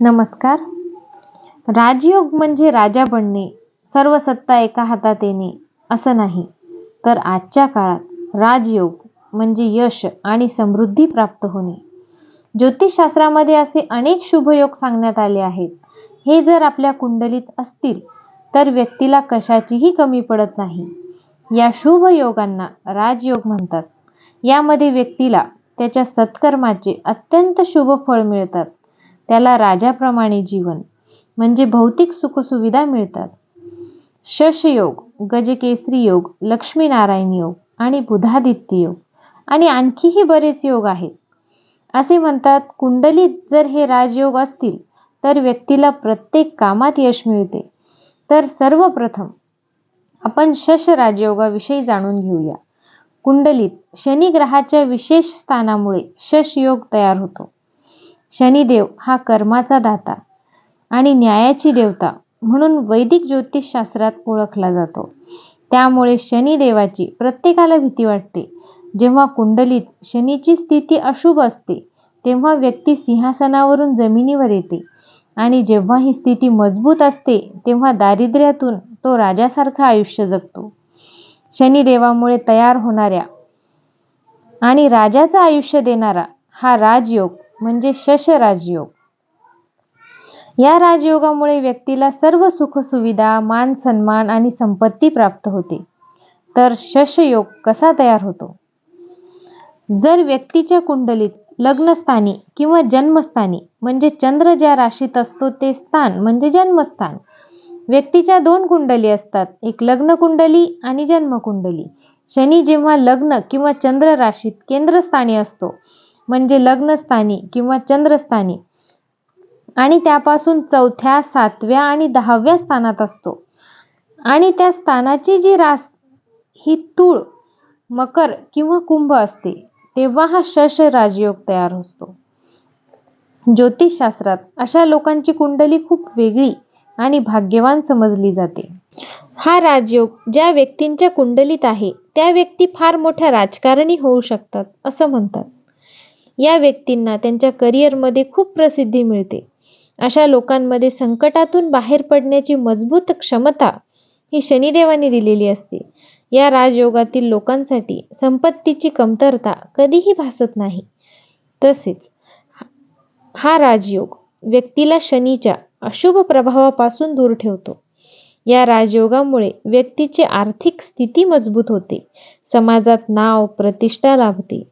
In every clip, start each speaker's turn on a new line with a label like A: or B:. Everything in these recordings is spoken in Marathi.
A: नमस्कार. राजयोग म्हणजे राजा बनणे सर्व सत्ता एका हातात येणे असं नाही. तर आजच्या काळात राजयोग म्हणजे यश आणि समृद्धी प्राप्त होणे. ज्योतिषशास्त्रामध्ये असे अनेक शुभयोग सांगण्यात आले आहेत. हे जर आपल्या कुंडलीत असतील तर व्यक्तीला कशाचीही कमी पडत नाही. या शुभ योगांना राजयोग म्हणतात. यामध्ये व्यक्तीला त्याच्या सत्कर्माचे अत्यंत शुभ फळ मिळतात. त्याला राजाप्रमाणे जीवन म्हणजे भौतिक सुखसुविधा मिळतात. शशयोग गजकेसरी योग लक्ष्मीनारायण योग आणि बुधादित्य योग आणि आणखीही बरेच योग आहेत. असे म्हणतात कुंडलीत जर हे राजयोग असतील तर व्यक्तीला प्रत्येक कामात यश मिळते. तर सर्वप्रथम आपण शश राजयोगाविषयी जाणून घेऊया. कुंडलीत शनी ग्रहाच्या विशेष स्थानामुळे शश योग तयार होतो. शनिदेव हा कर्माचा दाता आणि न्यायाची देवता म्हणून वैदिक ज्योतिषशास्त्रात ओळखला जातो. त्यामुळे शनिदेवाची प्रत्येकाला भीती वाटते. जेव्हा कुंडलीत शनीची स्थिती अशुभ असते तेव्हा व्यक्ती सिंहासनावरून जमिनीवर येते आणि जेव्हा ही स्थिती मजबूत असते तेव्हा दारिद्र्यातून तो राजासारखं आयुष्य जगतो. शनिदेवामुळे तयार होणाऱ्या आणि राजाचं आयुष्य देणारा हा राजयोग म्हणजे शश राजयोग. या राजयोगामुळे व्यक्तीला सर्व सुखसुविधा मान सन्मान आणि संपत्ती प्राप्त होते. तर शशयोग कसा तयार होतो? जर व्यक्तीच्या कुंडलीत लग्नस्थानी किंवा जन्मस्थानी म्हणजे चंद्र ज्या राशीत असतो ते स्थान म्हणजे जन्मस्थान. व्यक्तीच्या दोन कुंडली असतात एक लग्न कुंडली आणि जन्मकुंडली शनी जेव्हा लग्न किंवा चंद्र राशीत केंद्रस्थानी असतो म्हणजे लग्नस्थानी किंवा चंद्रस्थानी. आणि त्यापासून चौथ्या सातव्या आणि दहाव्या स्थानात असतो. आणि त्या स्थानाची जी रास ही तूळ मकर किंवा कुंभ असते तेव्हा हा शश राजयोग तयार होतो. ज्योतिषशास्त्रात अशा लोकांची कुंडली खूप वेगळी आणि भाग्यवान समजली जाते. हा राजयोग ज्या व्यक्तींच्या कुंडलीत आहे त्या व्यक्ती फार मोठ्या राजकारणी होऊ शकतात असं म्हणतात. या व्यक्तींना त्यांच्या करिअरमध्ये खूप प्रसिद्धी मिळते. अशा लोकांमध्ये संकटातून बाहेर पडण्याची मजबूत क्षमता ही शनिदेवाने दिलेली असते. या राजयोगातील लोकांसाठी संपत्तीची कमतरता कधीही भासत नाही. तसेच हा राजयोग व्यक्तीला शनीच्या अशुभ प्रभावापासून दूर ठेवतो. या राजयोगामुळे व्यक्तीची आर्थिक स्थिती मजबूत होते. समाजात नाव प्रतिष्ठा लाभते.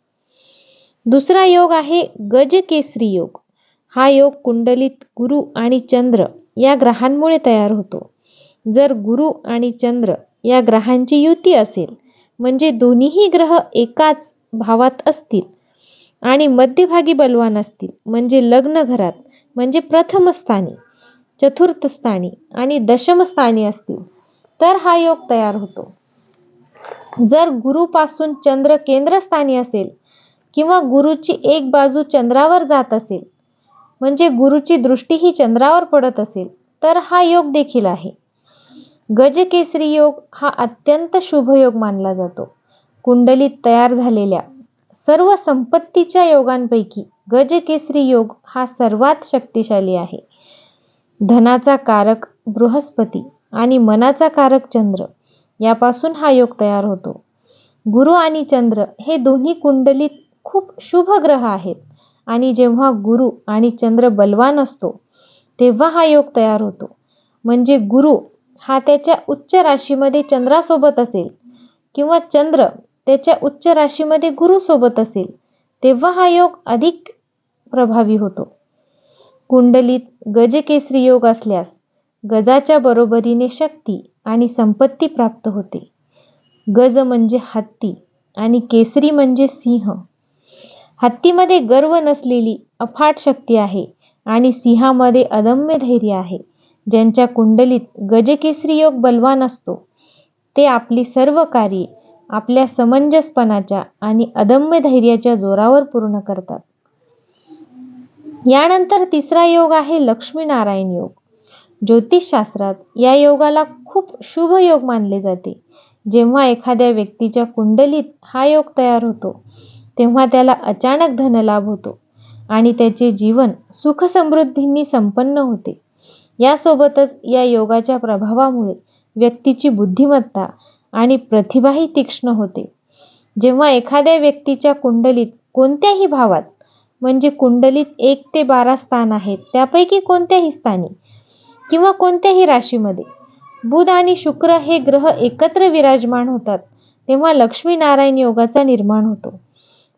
A: दुसरा योग आहे गजकेसरी योग. हा योग कुंडलीत गुरु आणि चंद्र या ग्रहांमुळे तयार होतो. जर गुरु आणि चंद्र या ग्रहांची युती असेल म्हणजे दोन्हीही ग्रह एकाच भावात असतील आणि मध्यभागी बलवान असतील म्हणजे लग्न घरात म्हणजे प्रथम स्थानी आणि दशमस्थानी असतील तर हा योग तयार होतो. जर गुरुपासून चंद्र केंद्रस्थानी असेल किंवा गुरुची एक बाजू चंद्रावर जात असेल म्हणजे गुरुची दृष्टी ही चंद्रावर पडत असेल तर हा योग देखील आहे. गजकेसरी योग हा अत्यंत शुभ योग मानला जातो. कुंडलीत तयार झालेल्या सर्व संपत्तीच्या योगांपैकी गजकेसरी योग हा सर्वात शक्तिशाली आहे. धनाचा कारक बृहस्पती आणि मनाचा कारक चंद्र यापासून हा योग तयार होतो. गुरु आणि चंद्र हे दोन्ही कुंडलीत खूप शुभ ग्रह आहेत. आणि जेव्हा गुरु आणि चंद्र बलवान असतो तेव्हा हा योग तयार होतो. म्हणजे गुरु हा त्याच्या उच्च राशीमध्ये चंद्रासोबत असेल किंवा चंद्र त्याच्या उच्च राशीमध्ये गुरुसोबत असेल तेव्हा हा योग अधिक प्रभावी होतो. कुंडलीत गजकेसरी योग असल्यास गजाच्या बरोबरीने शक्ती आणि संपत्ती प्राप्त होते. गज म्हणजे हत्ती आणि केसरी म्हणजे सिंह. हत्तीमध्ये गर्व नसलेली अफाट शक्ती आहे आणि सिंहामध्ये अदम्य धैर्य आहे. ज्यांच्या कुंडलीत गजकेसरी योग बलवान असतो ते आपली सर्व कार्ये आपल्या समंजसपणाच्या आणि अदम्य धैर्याच्या जोरावर पूर्ण करतात. यानंतर तिसरा योग आहे लक्ष्मीनारायण योग. ज्योतिषशास्त्रात या योगाला खूप शुभ योग मानले जाते. जेव्हा एखाद्या व्यक्तीच्या कुंडलीत हा योग तयार होतो तेव्हा त्याला अचानक धनलाभ होतो आणि त्याचे जीवन सुखसमृद्धींनी संपन्न होते. यासोबतच या योगाच्या प्रभावामुळे व्यक्तीची बुद्धिमत्ता आणि प्रतिभाही तीक्ष्ण होते. जेव्हा एखाद्या व्यक्तीच्या कुंडलीत कोणत्याही भावात म्हणजे कुंडलीत एक ते बारा स्थान आहेत त्यापैकी कोणत्याही स्थानी किंवा कोणत्याही राशीमध्ये बुध आणि शुक्र हे ग्रह एकत्र विराजमान होतात तेव्हा लक्ष्मीनारायण योगाचा निर्माण होतो.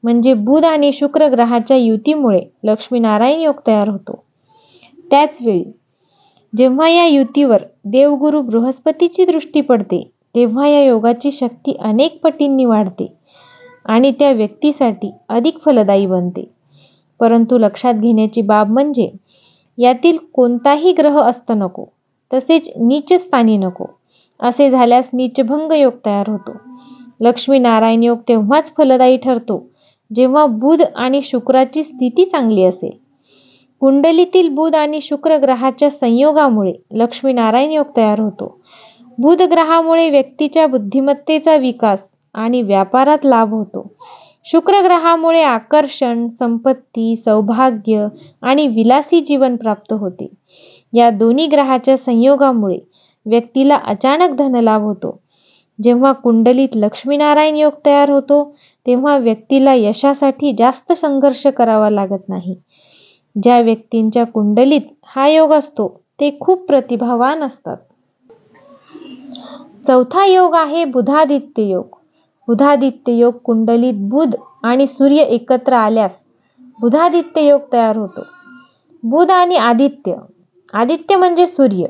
A: म्हणजे बुध आणि शुक्र ग्रहाच्या युतीमुळे लक्ष्मीनारायण योग तयार होतो. त्याच वेळी जेव्हा या युतीवर देवगुरु बृहस्पतीची दृष्टी पडते तेव्हा या योगाची शक्ती अनेक पटींनी वाढते आणि त्या व्यक्तीसाठी अधिक फलदायी बनते. परंतु लक्षात घेण्याची बाब म्हणजे यातील कोणताही ग्रह असत नको तसेच नीच स्थानी नको असे झाल्यास नीचभंग योग तयार होतो. लक्ष्मीनारायण योग तेव्हाच फलदायी ठरतो जेव्हा बुध आणि शुक्राची स्थिती चांगली असेल. कुंडलीतील बुध आणि शुक्र ग्रहाच्या संयोगामुळे लक्ष्मीनारायण योग तयार होतो. बुध ग्रहामुळे व्यक्तीच्या बुद्धिमत्तेचा विकास आणि व्यापारात लाभ होतो. शुक्र ग्रहामुळे आकर्षण संपत्ती सौभाग्य आणि विलासी जीवन प्राप्त होते. या दोन्ही ग्रहाच्या संयोगामुळे व्यक्तीला अचानक धनलाभ होतो. जेव्हा कुंडलीत लक्ष्मीनारायण योग तयार होतो तेव्हा व्यक्तीला यशासाठी जास्त संघर्ष करावा लागत नाही. ज्या व्यक्तींच्या कुंडलीत हा योग असतो ते खूप प्रतिभावान असतात. चौथा योग आहे बुधादित्य योग. बुधादित्य योग कुंडलीत बुध आणि सूर्य एकत्र आल्यास बुधादित्य योग तयार होतो. बुध आणि आदित्य. आदित्य म्हणजे सूर्य.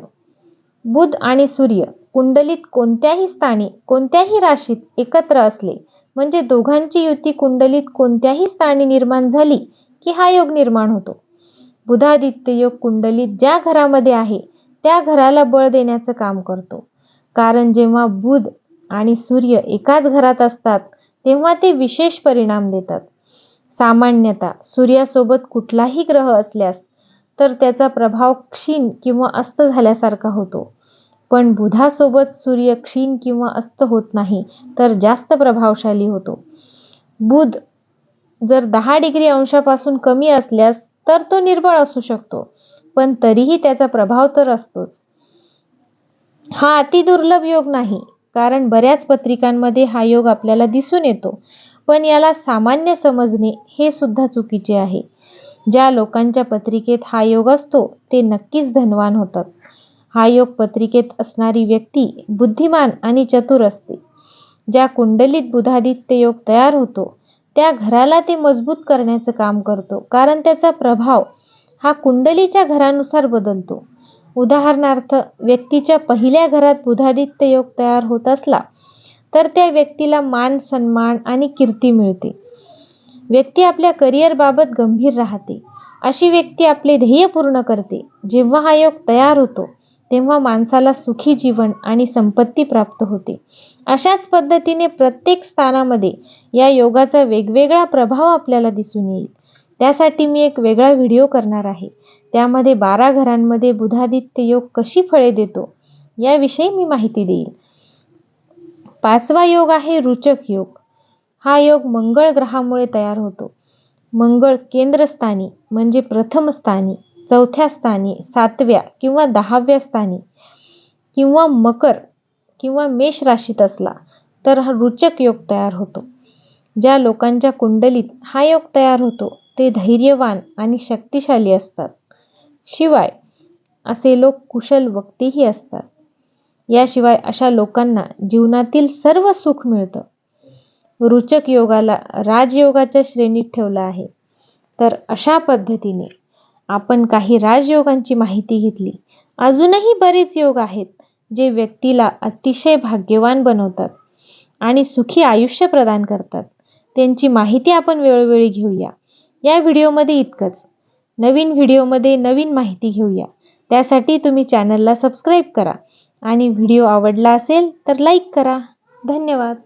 A: बुध आणि सूर्य कुंडलीत कोणत्याही स्थानी कोणत्याही राशीत एकत्र असले म्हणजे दोघांची युती कुंडलीत कोणत्याही स्थानी निर्माण झाली की हा योग निर्माण होतो. बुधादित्य योग कुंडलीत ज्या घरामध्ये आहे त्या घराला बळ देण्याचं काम करतो. कारण जेव्हा बुध आणि सूर्य एकाच घरात असतात तेव्हा ते विशेष परिणाम देतात. सामान्यतः सूर्यासोबत कुठलाही ग्रह असल्यास तर त्याचा प्रभाव क्षीण किंवा अस्त झाल्यासारखा होतो. पण बुधासोबत सूर्य क्षीण किंवा अस्त होत नाही तर जास्त प्रभावशाली होतो. बुध जर दहा डिग्री अंशापासून कमी असल्यास तर तो निर्बळ असू शकतो पण तरीही त्याचा प्रभाव तर असतोच. हा अतिदुर्लभ योग नाही कारण बऱ्याच पत्रिकांमध्ये हा योग आपल्याला दिसून येतो पण याला सामान्य समजणे हे सुद्धा चुकीचे आहे. ज्या लोकांच्या पत्रिकेत हा योग असतो ते नक्कीच धनवान होतात. हा योग पत्रिकेत असणारी व्यक्ती बुद्धिमान आणि चतुर असते. ज्या कुंडलीत बुधादित्य योग तयार होतो त्या घराला ते मजबूत करण्याचं काम करतो कारण त्याचा प्रभाव हा कुंडलीच्या घरानुसार बदलतो. उदाहरणार्थ व्यक्तीच्या पहिल्या घरात बुधादित्य योग तयार होत असला तर त्या व्यक्तीला मान सन्मान आणि कीर्ती मिळते. व्यक्ती आपल्या करिअरबाबत गंभीर राहते. अशी व्यक्ती आपले ध्येय पूर्ण करते. जेव्हा हा योग तयार होतो तेव्हा माणसाला सुखी जीवन आणि संपत्ती प्राप्त होते. अशाच पद्धतीने प्रत्येक स्थानामध्ये या योगाचा वेगवेगळा प्रभाव आपल्याला दिसून येईल. त्यासाठी मी एक वेगळा व्हिडिओ करणार आहे. त्यामध्ये बारा घरांमध्ये बुधादित्य योग कशी फळे देतो याविषयी मी माहिती देईल. पाचवा योग आहे रुचक योग. हा योग मंगळ ग्रहामुळे तयार होतो. मंगळ केंद्रस्थानी म्हणजे प्रथम स्थानी चौथ्या स्थानी सातव्या किंवा दहाव्या स्थानी किंवा मकर किंवा मेष राशीत असला तर हा रुचक योग तयार होतो. ज्या लोकांच्या कुंडलीत हा योग तयार होतो ते धैर्यवान आणि शक्तिशाली असतात. शिवाय असे लोक कुशल वक्तेही असतात. याशिवाय अशा लोकांना जीवनातील सर्व सुख मिळतं. रुचक योगाला राजयोगाच्या श्रेणीत ठेवलं आहे. तर अशा पद्धतीने आपण काही राजयोगांची माहिती घेतली. अजूनही बरेच योग आहेत जे व्यक्तीला अतिशय भाग्यवान बनवतात आणि सुखी आयुष्य प्रदान करतात. त्यांची माहिती आपण वेळोवेळी घेऊया. या व्हिडिओमध्ये इतकंच. नवीन व्हिडिओमध्ये नवीन माहिती घेऊया. त्यासाठी तुम्ही चॅनलला सबस्क्राईब करा आणि व्हिडिओ आवडला असेल तर लाईक करा. धन्यवाद.